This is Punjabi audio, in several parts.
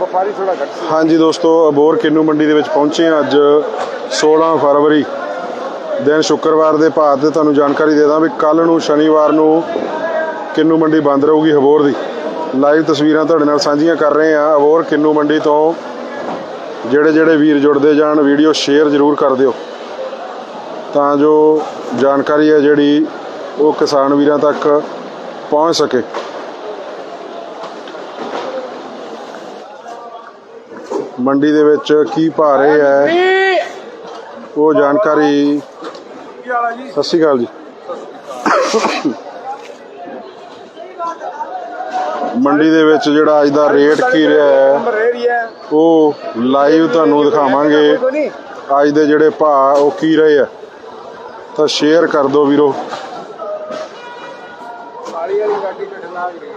ਵਪਾਰੀ ਥੋੜਾ ਘੱਟ ਸੀ। ਹਾਂਜੀ ਦੋਸਤੋ ਅਬੋਰ ਕਿੰਨੂ ਮੰਡੀ ਦੇ ਵਿੱਚ ਪਹੁੰਚੇ ਹਾਂ ਅੱਜ 16 ਫਰਵਰੀ। ਦਿਨ ਸ਼ੁੱਕਰਵਾਰ ਦੇ ਭਾਅ ਤੇ ਤੁਹਾਨੂੰ ਜਾਣਕਾਰੀ ਦੇ ਦਾਂ ਵੀ ਕੱਲ ਨੂੰ ਸ਼ਨੀਵਾਰ ਨੂੰ ਕਿੰਨੂ ਮੰਡੀ ਬੰਦ ਰਹੂਗੀ ਅਬੋਰ ਦੀ। ਲਾਈਵ ਤਸਵੀਰਾਂ ਤੁਹਾਡੇ ਨਾਲ ਸਾਂਝੀਆਂ ਕਰ ਰਹੇ ਹਾਂ। ਅਬੋਰ ਕਿੰਨੂ ਮੰਡੀ ਤੋਂ ਜਿਹੜੇ ਜਿਹੜੇ ਵੀਰ ਜੁੜਦੇ ਜਾਣ, ਵੀਡੀਓ ਸ਼ੇਅਰ ਜ਼ਰੂਰ ਕਰ ਦਿਓ। ਤਾਂ ਜੋ ਜਾਣਕਾਰੀ ਹੈ ਜਿਹੜੀ ਉਹ ਕਿਸਾਨ ਵੀਰਾਂ ਤੱਕ ਪਹੁੰਚ ਸਕੇ। ਮੰਡੀ ਦੇ ਵਿੱਚ ਕੀ ਭਾਅ ਰਹੇ ਹੈ ਉਹ ਜਾਣਕਾਰੀ ਸਤਿ ਸ਼੍ਰੀ ਅਕਾਲ ਜੀ। ਮੰਡੀ ਦੇ ਵਿੱਚ ਜਿਹੜਾ ਅੱਜ ਦਾ ਰੇਟ ਕੀ ਰਿਹਾ ਹੈ, ਉਹ ਲਾਈਵ ਤੁਹਾਨੂੰ ਦਿਖਾਵਾਂਗੇ। ਅੱਜ ਦੇ ਜਿਹੜੇ ਭਾਅ, ਉਹ ਕੀ ਰਹੇ ਆ? ਤਾਂ ਸ਼ੇਅਰ ਕਰ ਦਿਓ ਵੀਰੋ।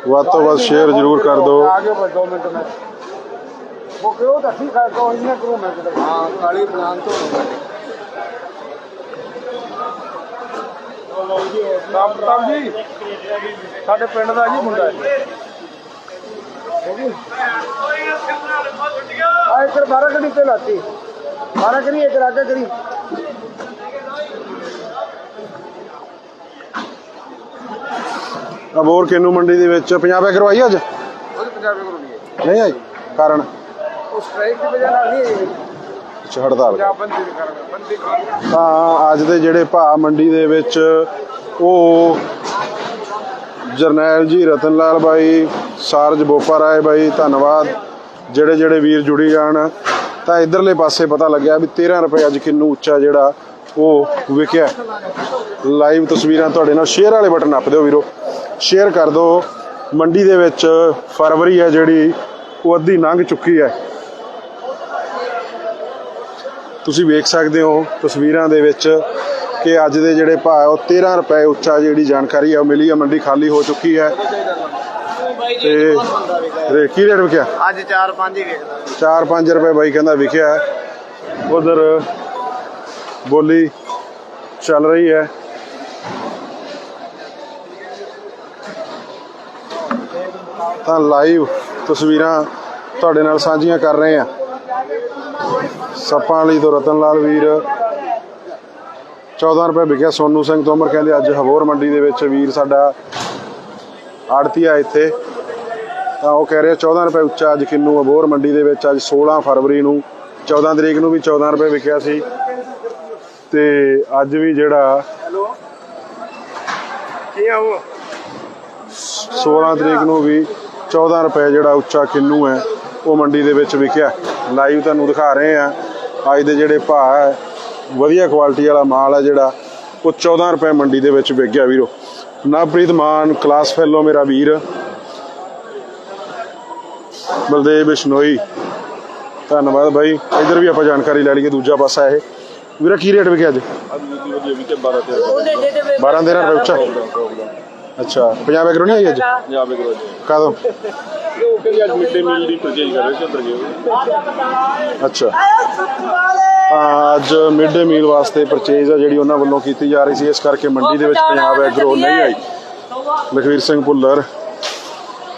ਵੱਧ ਤੋਂ ਵੱਧ ਸ਼ੇਅਰ ਜ਼ਰੂਰ ਕਰ ਦਿਓ। ਆ ਗਏ ਬਸ 2 ਮਿੰਟ में वो क्यों था ठीक है तो इन्हें करूं मैं किधर हां काली प्लान तो ਰਾਮ ਪ੍ਰਤਾਪ ਜੀ ਸਾਡੇ ਪਿੰਡ ਦਾ ਜੀ ਮੁੰਡਾ ਹੈ ਆ ਇੱਕ 12 ਕਰੀ ਤੇ ਲਾਤੀ 12 ਕਰੀ ਇੱਕ ਰਾਗਾ ਕਰੀ ਅਬੋਰ ਕਿੰਨੂ ਮੰਡੀ ਦੇ ਵਿੱਚ 50 ਰੁਪਏ ਕਰਵਾਈ ਅੱਜ ਉਹ ਪੰਜਾਬੀ ਕਰੂਗੀ ਨਹੀਂ ਆਈ ਕਾਰਨ ਨਾਲ ਨਹੀਂ ਅੱਛਾ ਹੜਤਾਲ। ਬੰਦੀ ਬੰਦੀ ਤਾਂ ਅੱਜ ਦੇ ਜਿਹੜੇ ਭਾਅ ਮੰਡੀ ਦੇ ਵਿੱਚ ਉਹ ਜਰਨੈਲ ਜੀ ਰਤਨ ਲਾਲ ਬਾਈ ਸਾਰਜ ਬੋਪਾ ਰਾਏ ਬਾਈ ਧੰਨਵਾਦ। ਜਿਹੜੇ ਜਿਹੜੇ ਵੀਰ ਜੁੜੀ ਜਾਣ ਤਾਂ ਇਧਰਲੇ ਪਾਸੇ ਪਤਾ ਲੱਗਿਆ ਵੀ 13 ਰੁਪਏ ਅੱਜ ਕਿੰਨੂ ਉੱਚਾ ਜਿਹੜਾ ਉਹ ਵਿਕਿਆ। ਲਾਈਵ ਤਸਵੀਰਾਂ ਤੁਹਾਡੇ ਨਾਲ ਸ਼ੇਅਰ ਵਾਲੇ ਬਟਨ ਨੱਪ ਦਿਓ ਵੀਰੋ। ਸ਼ੇਅਰ ਕਰ ਦਿਓ। ਮੰਡੀ ਦੇ ਵਿੱਚ ਫਰਵਰੀ ਹੈ ਜਿਹੜੀ ਉਹ ਅੱਧੀ ਲੰਘ ਚੁੱਕੀ ਹੈ। ਤੁਸੀਂ ਵੇਖ ਸਕਦੇ ਹੋ ਤਸਵੀਰਾਂ ਦੇ ਵਿੱਚ ਕਿ ਅੱਜ ਦੇ ਜਿਹੜੇ ਭਾਅ ਉਹ 13 ਰੁਪਏ ਉੱਚਾ ਜਿਹੜੀ ਜਾਣਕਾਰੀ ਹੈ ਉਹ ਮਿਲੀ ਹੈ ਮੰਡੀ ਖਾਲੀ ਹੋ ਚੁੱਕੀ ਹੈ। ਤੇ ਰੇ ਕੀ ਰੇਟ ਵਿਕਿਆ? ਅੱਜ 4-5 ਹੀ ਵੇਖਦਾ। 4-5 ਰੁਪਏ ਬਾਈ ਕਹਿੰਦਾ ਵਿਕਿਆ ਉਧਰ ਬੋਲੀ ਚੱਲ ਰਹੀ ਹੈ। ਤਾਂ ਲਾਈਵ ਤਸਵੀਰਾਂ ਤੁਹਾਡੇ ਨਾਲ ਸਾਂਝੀਆਂ ਕਰ ਰਹੇ ਹਾਂ। ਸੱਪਾਂ ਵਾਲੀ ਤੋਂ ਰਤਨ ਲਾਲ ਵੀਰ। 14 ਰੁਪਏ ਵਿਕਿਆ ਸੋਨੂ ਸਿੰਘ ਤੋਮਰ ਕਹਿੰਦੇ ਅੱਜ ਹਬੋਰ ਮੰਡੀ ਦੇ ਵਿੱਚ ਵੀਰ ਸਾਡਾ ਆੜਤੀਆ ਇੱਥੇ। ਤਾਂ ਉਹ ਕਹਿ ਰਿਹਾ 14 ਰੁਪਏ ਉੱਚਾ ਅੱਜ ਕਿੰਨੂ ਅਬੋਰ ਮੰਡੀ ਦੇ ਵਿੱਚ ਅੱਜ 16 ਫਰਵਰੀ ਨੂੰ 14 ਤਰੀਕ ਨੂੰ ਵੀ 14 ਰੁਪਏ ਵਿਕਿਆ ਸੀ। ਤੇ ਅੱਜ ਵੀ ਜਿਹੜਾ ਕੀ ਆ ਉਹ 16 ਤਰੀਕ ਨੂੰ ਵੀ 14 ਰੁਪਏ ਜਿਹੜਾ ਉੱਚਾ ਕਿੰਨੂ ਹੈ, ਉਹ ਮੰਡੀ ਦੇ ਵਿੱਚ ਵਿਕਿਆ। ਲਾਈਵ ਤੁਹਾਨੂੰ ਦਿਖਾ ਰਹੇ ਆ ਅੱਜ ਦੇ ਜਿਹੜੇ ਭਾਅ ਹੈ ਵਧੀਆ ਕੁਆਲਿਟੀ ਵਾਲਾ ਮਾਲ ਹੈ ਜਿਹੜਾ ਉਹ 14 ਰੁਪਏ ਮੰਡੀ ਦੇ ਵਿੱਚ ਵਿਕ ਗਿਆ ਵੀਰੋ। ਨਵਪ੍ਰੀਤ ਮਾਨ ਕਲਾਸ ਫੈਲੋ ਮੇਰਾ ਵੀਰ। ਬਲਦੇਵ ਬਿਸ਼ਨੋਈ। ਧੰਨਵਾਦ ਬਾਈ। ਇਧਰ ਵੀ ਆਪਾਂ ਜਾਣਕਾਰੀ ਲੈ ਲਈਏ ਦੂਜਾ ਪਾਸਾ ਇਹ। ਵੀਰਾ ਕੀ ਰੇਟ ਵਿਕਿਆ ਅੱਜ? 12 13 ਰੁਪਏ ਉੱਚਾ ਅੱਛਾ ਪੰਜਾਬ ਐਗਰੋ ਨਹੀਂ ਆਈ ਅੱਜ? ਪੰਜਾਬ ਦੇ ਗਰੋਜ ਕਦੋਂ ਉਹ ਕਹਿੰਦੇ ਅੱਜ ਮਿੱਡੇ ਮੀਲ ਦੀ ਪਰਚੇਜ ਕਰ ਰਹੇ ਸੀ ਉੱਧਰ ਗਏ ਅੱਛਾ। ਤਾਂ ਅੱਜ ਮਿਡ ਡੇ ਮੀਲ ਵਾਸਤੇ ਪਰਚੇਜ਼ ਆ ਜਿਹੜੀ ਉਹਨਾਂ ਵੱਲੋਂ ਕੀਤੀ ਜਾ ਰਹੀ ਸੀ ਇਸ ਕਰਕੇ ਮੰਡੀ ਦੇ ਵਿੱਚ ਪੰਜਾਬ ਐਗਰੋ ਨਹੀਂ ਆਈ। ਲਖਵੀਰ ਸਿੰਘ ਭੁੱਲਰ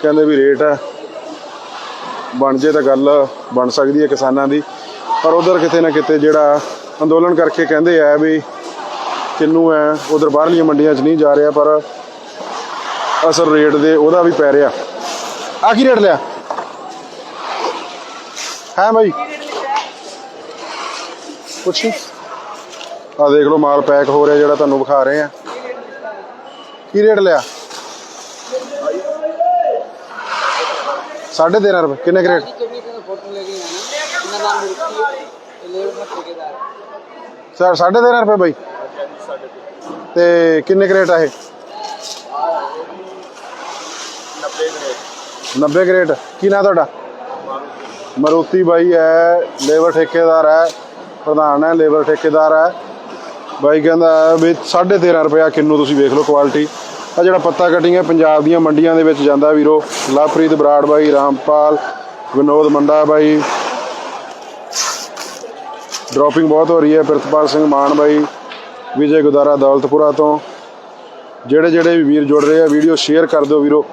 ਕਹਿੰਦੇ ਵੀ ਰੇਟ ਹੈ ਬਣ ਜੇ ਤਾਂ ਗੱਲ ਬਣ ਸਕਦੀ ਹੈ ਕਿਸਾਨਾਂ ਦੀ। ਪਰ ਉਧਰ ਕਿਤੇ ਨਾ ਕਿਤੇ ਜਿਹੜਾ ਅੰਦੋਲਨ ਕਰਕੇ ਕਹਿੰਦੇ ਆ ਵੀ ਕਿੰਨੂ ਹੈ ਉਧਰ ਬਾਹਰਲੀਆਂ ਮੰਡੀਆਂ 'ਚ ਨਹੀਂ ਜਾ ਰਿਹਾ ਪਰ ਅਸਲ ਰੇਟ ਦੇ ਉਹਦਾ ਵੀ ਪੈ ਰਿਹਾ। ਆ ਕੀ ਰੇਟ ਲਿਆ? ਹੈ ਬਾਈ? ਕੁਛ ਆ ਦੇਖ ਲਓ, ਮਾਲ ਪੈਕ ਹੋ ਰਿਹਾ ਜਿਹੜਾ ਤੁਹਾਨੂੰ ਵਿਖਾ ਰਹੇ ਆ ਕੀ ਰੇਟ ਲਿਆ? 13.5 ਰੁਪਏ। ਕਿੰਨੇ ਕੁ ਰੇਟ? ਸਰ 13.5 ਰੁਪਏ ਬਾਈ। ਤੇ ਕਿੰਨੇ ਕੁ ਰੇਟ ਆ ਇਹ? 90 ਕੁ ਰੇਟ। ਕੀ ਨਾਂ ਤੁਹਾਡਾ? ਮਰੂਤੀ ਬਾਈ ਹੈ, ਲੇਬਰ ਠੇਕੇਦਾਰ ਹੈ, ਪ੍ਰਧਾਨ ਹੈ, ਲੇਬਰ ਠੇਕੇਦਾਰ ਹੈ। ਬਾਈ ਕਹਿੰਦਾ ਵੀ 13.5 ਰੁਪਇਆ ਕਿੰਨੂ ਤੁਸੀਂ ਵੇਖ ਲਓ ਕੁਆਲਿਟੀ। ਆ ਜਿਹੜਾ ਪੱਤਾ ਕਟਿੰਗ ਹੈ, ਪੰਜਾਬ ਦੀਆਂ ਮੰਡੀਆਂ ਦੇ ਵਿੱਚ ਜਾਂਦਾ ਵੀਰੋ। ਲਵਪ੍ਰੀਤ ਬਰਾੜ ਬਾਈ, ਰਾਮਪਾਲ, ਵਿਨੋਦ ਮੰਡਾ ਬਾਈ। ਡ੍ਰੌਪਿੰਗ ਬਹੁਤ ਹੋ ਰਹੀ ਹੈ, ਪ੍ਰਿਤਪਾਲ ਸਿੰਘ ਮਾਨ ਬਾਈ, ਵਿਜੇ ਗੁਦਾਰਾ ਦੌਲਤਪੁਰਾ ਤੋਂ। ਜਿਹੜੇ ਜਿਹੜੇ ਵੀ ਵੀਰ ਜੁੜ ਰਹੇ ਆ, ਵੀਡੀਓ ਸ਼ੇਅਰ ਕਰ ਦਿਓ ਵੀਰੋ।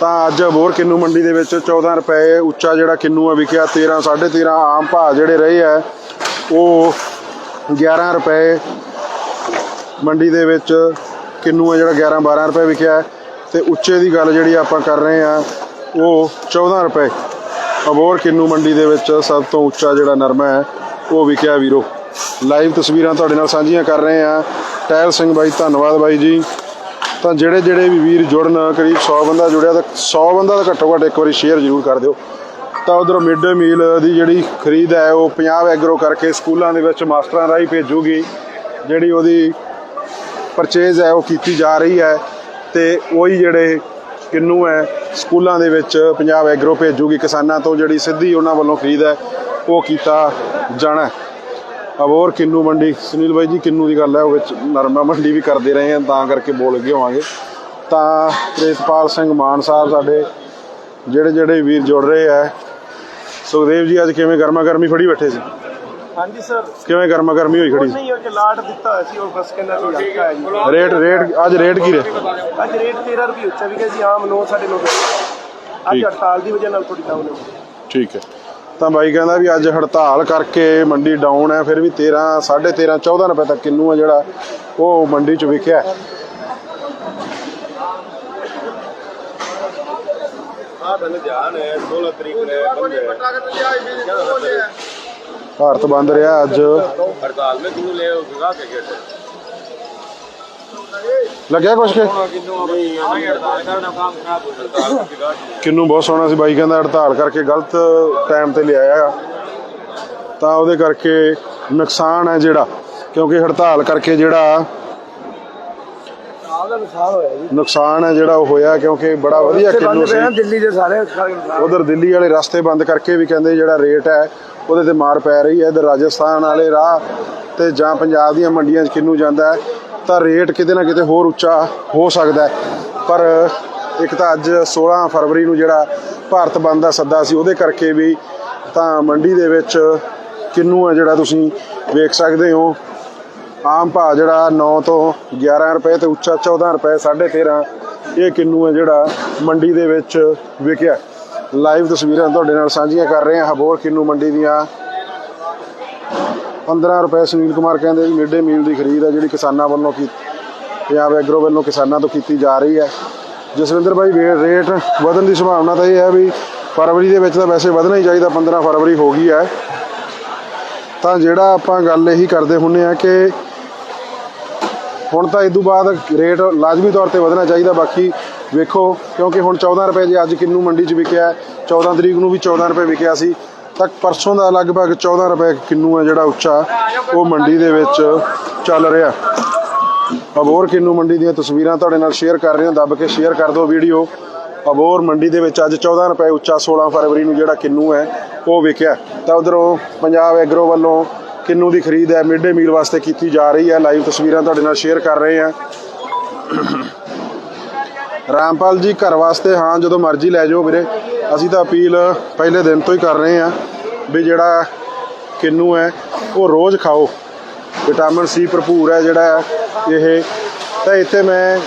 ਤਾਂ ਅੱਜ ਅਬੋਰ ਕਿੰਨੂ ਮੰਡੀ ਦੇ ਵਿੱਚ 14 ਰੁਪਏ ਉੱਚਾ ਜਿਹੜਾ ਕਿੰਨੂ ਆ ਵਿਕਿਆ 13 13.5 ਆਮ ਭਾਅ ਜਿਹੜੇ ਰਹੇ ਆ, ਉਹ 11 ਰੁਪਏ ਮੰਡੀ ਦੇ ਵਿੱਚ ਕਿੰਨੂ ਆ ਜਿਹੜਾ 11 12 ਰੁਪਏ ਵਿਕਿਆ ਹੈ। ਤੇ ਉੱਚੇ ਦੀ ਗੱਲ ਜਿਹੜੀ ਆਪਾਂ ਕਰ ਰਹੇ ਆ, ਉਹ 14 ਰੁਪਏ। ਅਬੋਰ ਕਿੰਨੂ ਮੰਡੀ ਦੇ ਵਿੱਚ ਸਭ ਤੋਂ ਉੱਚਾ ਜਿਹੜਾ ਨਰਮਾ ਹੈ, ਉਹ ਵਿਕਿਆ ਵੀਰੋ। ਲਾਈਵ ਤਸਵੀਰਾਂ ਤੁਹਾਡੇ ਨਾਲ ਸਾਂਝੀਆਂ ਕਰ ਰਹੇ ਆ। ਟਹਿਲ ਸਿੰਘ ਬਾਈ, ਧੰਨਵਾਦ ਬਾਈ ਜੀ। ਤਾਂ ਜਿਹੜੇ ਜਿਹੜੇ ਵੀ ਵੀਰ ਜੁੜਨ, ਕਰੀਬ 100 ਬੰਦਾ ਜੁੜਿਆ ਤਾਂ 100 ਬੰਦਾ ਤਾਂ ਘੱਟੋ ਘੱਟ ਇੱਕ ਵਾਰੀ ਸ਼ੇਅਰ ਜ਼ਰੂਰ ਕਰ ਦਿਓ। ਤਾਂ ਉਧਰੋਂ ਮਿਡ ਡੇ ਮੀਲ ਦੀ ਜਿਹੜੀ ਖਰੀਦ ਹੈ, ਉਹ ਪੰਜਾਬ ਐਗਰੋ ਕਰਕੇ ਸਕੂਲਾਂ ਦੇ ਵਿੱਚ ਮਾਸਟਰਾਂ ਰਾਹੀਂ ਭੇਜੂਗੀ। ਜਿਹੜੀ ਉਹਦੀ ਪਰਚੇਜ਼ ਹੈ, ਉਹ ਕੀਤੀ ਜਾ ਰਹੀ ਹੈ ਤੇ ਉਹੀ ਜਿਹੜੇ ਕਿੰਨੂ ਹੈ, ਸਕੂਲਾਂ ਦੇ ਵਿੱਚ ਪੰਜਾਬ ਐਗਰੋ ਭੇਜੂਗੀ। ਕਿਸਾਨਾਂ ਤੋਂ ਜਿਹੜੀ ਸਿੱਧੀ ਉਹਨਾਂ ਵੱਲੋਂ ਖਰੀਦ ਹੈ, ਉਹ ਕੀਤਾ ਜਾਣਾ ਅਬੋਰ ਕਿੰਨੂ ਮੰਡੀ? ਸੁਨੀਲ ਬਾਈ ਜੀ ਕਿੰਨੂ ਦੀ ਗੱਲ ਹੈ? ਉਹ ਵਿੱਚ ਨਰਮਾ ਮੰਡੀ ਵੀ ਕਰਦੇ ਰਹੇ ਆ ਤਾਂ ਕਰਕੇ ਬੋਲ ਗਏ ਹੋਵਾਂਗੇ। ਤਾਂ ਪ੍ਰੀਤਪਾਲ ਸਿੰਘ ਮਾਨ ਸਾਹਿਬ ਸਾਡੇ ਜਿਹੜੇ ਜਿਹੜੇ ਵੀਰ ਜੁੜ ਰਹੇ ਆ। ਸੁਖਦੇਵ ਜੀ ਅੱਜ ਕਿਵੇਂ ਗਰਮਾ ਗਰਮੀ ਫੜੀ ਬੈਠੇ ਸੀ? ਹਾਂਜੀ ਸਰ। ਕਿਵੇਂ ਗਰਮਾ ਗਰਮੀ ਹੋਈ ਖੜੀ ਨਹੀਂ ਉਹ ਕਿ ਲਾਟ ਦਿੱਤਾ ਹੋਇਆ ਸੀ ਉਹ ਬਸ ਕਹਿੰਦਾ ਵੀ ਹਲਕਾ ਹੈ ਜੀ। ਰੇਟ ਰੇਟ ਅੱਜ ਰੇਟ ਕੀ ਰਿਹਾ? ਅੱਜ ਰੇਟ 13 ਰੁਪਏ ਉੱਚਾ ਵੀ ਗਿਆ ਸੀ ਆਮ 9 9.5 ਅੱਜ ਠੀਕ। ਹੜਤਾਲ ਦੀ ਵਜ੍ਹਾ ਨਾਲ ਥੋੜੀ ਡਾਊਨ ਹੋ ਗਈ। ਠੀਕ ਹੈ। ਤਾਂ ਬਾਈ ਕਹਿੰਦਾ ਵੀ ਅੱਜ ਹੜਤਾਲ ਕਰਕੇ ਮੰਡੀ ਡਾਊਨ ਹੈ ਫਿਰ ਵੀ 13 13.5 14 ਰੁਪਏ ਤੱਕ ਕਿੰਨੂ ਆ ਜਿਹੜਾ ਉਹ ਮੰਡੀ 'ਚ ਵਿਕਿਆ ਭਾਰਤ ਬੰਦ ਰਿਹਾ ਅੱਜ। ਹੜਤਾਲ ਵਿੱਚ ਕਿੰਨੂ ਲੈ ਉਹ ਵਿਗਾ ਕੇ ਗਏ। ਲੱਗਿਆ ਕੁਛ ਕੇ? ਕਿੰਨੂ ਬਹੁਤ ਸੋਹਣਾ ਸੀ ਬਾਈ ਕਹਿੰਦਾ ਹੜਤਾਲ ਕਰਕੇ ਗਲਤ ਟਾਈਮ ਤੇ ਲਿਆਇਆ ਤਾਂ ਉਹਦੇ ਕਰਕੇ ਨੁਕਸਾਨ ਹੈ ਜਿਹੜਾ ਕਿਉਂਕਿ ਹੜਤਾਲ ਕਰਕੇ ਜਿਹੜਾ ਨੁਕਸਾਨ ਹੈ ਜਿਹੜਾ ਉਹ ਹੋਇਆ ਕਿਉਂਕਿ ਬੜਾ ਵਧੀਆ ਕਿੰਨੂ ਸੀ। ਦਿੱਲੀ ਦੇ ਸਾਰੇ ਉਧਰ ਦਿੱਲੀ ਵਾਲੇ ਰਸਤੇ ਬੰਦ ਕਰਕੇ ਵੀ ਕਹਿੰਦੇ ਜਿਹੜਾ ਰੇਟ ਹੈ ਉਹਦੇ ਤੇ ਮਾਰ ਪੈ ਰਹੀ ਹੈ। ਇਧਰ ਰਾਜਸਥਾਨ ਵਾਲੇ ਰਾਹ ਤੇ ਜਾਂ ਪੰਜਾਬ ਦੀਆਂ ਮੰਡੀਆਂ 'ਚ ਕਿੰਨੂ ਜਾਂਦਾ ਹੈ ਤਾਂ ਰੇਟ ਕਿਤੇ ਨਾ ਕਿਤੇ ਹੋਰ ਉੱਚਾ ਹੋ ਸਕਦਾ ਪਰ ਇੱਕ ਤਾਂ ਅੱਜ 16 ਫਰਵਰੀ ਨੂੰ ਜਿਹੜਾ ਭਾਰਤ ਬੰਦ ਦਾ ਸੱਦਾ ਸੀ, ਉਹਦੇ ਕਰਕੇ ਵੀ ਤਾਂ ਮੰਡੀ ਦੇ ਵਿੱਚ ਕਿੰਨੂ ਹੈ ਜਿਹੜਾ ਤੁਸੀਂ ਵੇਖ ਸਕਦੇ ਹੋ। ਆਮ ਭਾਅ ਜਿਹੜਾ 9 ਤੋਂ 11 ਰੁਪਏ ਤੇ ਉੱਚਾ 14 ਰੁਪਏ 13.5 ਇਹ ਕਿੰਨੂ ਹੈ ਜਿਹੜਾ ਮੰਡੀ ਦੇ ਵਿੱਚ ਵਿਕਿਆ ਲਾਈਵ ਤਸਵੀਰਾਂ ਤੁਹਾਡੇ ਨਾਲ ਸਾਂਝੀਆਂ ਕਰ ਰਹੇ ਹਾਂ। ਹਬੋਰ ਕਿੰਨੂ ਮੰਡੀ ਦੀਆਂ 15 ਰੁਪਏ ਸੁਨੀਲ ਕੁਮਾਰ ਕਹਿੰਦੇ ਵੀ ਮਿਡ ਮੀਲ ਦੀ ਖਰੀਦ ਹੈ ਜਿਹੜੀ ਕਿਸਾਨਾਂ ਵੱਲੋਂ ਕੀ ਪੰਜਾਬ ਐਗਰੋ ਵੱਲੋਂ ਕਿਸਾਨਾਂ ਤੋਂ ਕੀਤੀ ਜਾ ਰਹੀ ਹੈ। ਜਸਵਿੰਦਰ ਭਾਈ ਵੇ- ਰੇਟ ਵਧਣ ਦੀ ਸੰਭਾਵਨਾ ਤਾਂ ਇਹ ਹੈ ਵੀ ਫਰਵਰੀ ਦੇ ਵਿੱਚ ਤਾਂ ਵੈਸੇ ਵਧਣਾ ਹੀ ਚਾਹੀਦਾ 15 ਫਰਵਰੀ ਹੋ ਗਈ ਹੈ। ਤਾਂ ਜਿਹੜਾ ਆਪਾਂ ਗੱਲ ਇਹੀ ਕਰਦੇ ਹੁੰਨੇ ਆ ਕਿ ਹੁਣ ਤਾਂ ਇਸ ਤੋਂ ਬਾਅਦ ਰੇਟ ਲਾਜ਼ਮੀ ਤੌਰ ਤੇ ਵਧਣਾ ਚਾਹੀਦਾ ਬਾਕੀ ਵੇਖੋ ਕਿਉਂਕਿ ਹੁਣ 14 ਰੁਪਏ ਜੇ ਅੱਜ ਕਿੰਨੂ ਮੰਡੀ 'ਚ ਵਿਕਿਆ ਹੈ, 14 ਤਰੀਕ ਨੂੰ ਵੀ 14 ਰੁਪਏ ਵਿਕਿਆ ਸੀ। ਤਾਂ ਪਰਸੋਂ ਦਾ ਲਗਭਗ 14 ਰੁਪਏ ਕਿੰਨੂ ਹੈ ਜਿਹੜਾ ਉੱਚਾ ਉਹ ਮੰਡੀ ਦੇ ਵਿੱਚ ਚੱਲ ਰਿਹਾ। ਅਬੋਰ ਕਿੰਨੂ ਮੰਡੀ ਦੀਆਂ ਤਸਵੀਰਾਂ ਤੁਹਾਡੇ ਨਾਲ ਸ਼ੇਅਰ ਕਰ ਰਹੇ ਹਾਂ। ਦੱਬ ਕੇ ਸ਼ੇਅਰ ਕਰ ਦਿਓ ਵੀਡੀਓ ਅਬੋਰ ਮੰਡੀ ਦੇ ਵਿੱਚ ਅੱਜ 14 ਰੁਪਏ ਉੱਚਾ 16 ਫਰਵਰੀ ਨੂੰ ਜਿਹੜਾ ਕਿੰਨੂ ਹੈ, ਉਹ ਵਿਕਿਆ। ਤਾਂ ਉਧਰੋਂ ਪੰਜਾਬ ਐਗਰੋ ਵੱਲੋਂ ਕਿੰਨੂ ਦੀ ਖਰੀਦ ਹੈ ਮਿਡ ਡੇ ਮੀਲ ਵਾਸਤੇ ਕੀਤੀ ਜਾ ਰਹੀ ਹੈ। ਲਾਈਵ ਤਸਵੀਰਾਂ ਤੁਹਾਡੇ ਨਾਲ ਸ਼ੇਅਰ ਕਰ ਰਹੇ ਹਾਂ। ਰਾਮਪਾਲ ਜੀ, ਘਰ ਵਾਸਤੇ ਹਾਂ, ਜਦੋਂ ਮਰਜ਼ੀ ਲੈ ਜਾਓ ਵੀਰੇ। ਅਸੀਂ ਤਾਂ ਅਪੀਲ ਪਹਿਲੇ ਦਿਨ ਤੋਂ ਹੀ ਕਰ ਰਹੇ ਹਾਂ ਵੀ ਜਿਹੜਾ ਕਿੰਨੂ ਹੈ, ਉਹ ਰੋਜ਼ ਖਾਓ। ਵਿਟਾਮਿਨ ਸੀ ਭਰਪੂਰ ਹੈ ਜਿਹੜਾ ਇਹ। ਤਾਂ ਇੱਥੇ ਮੈਂ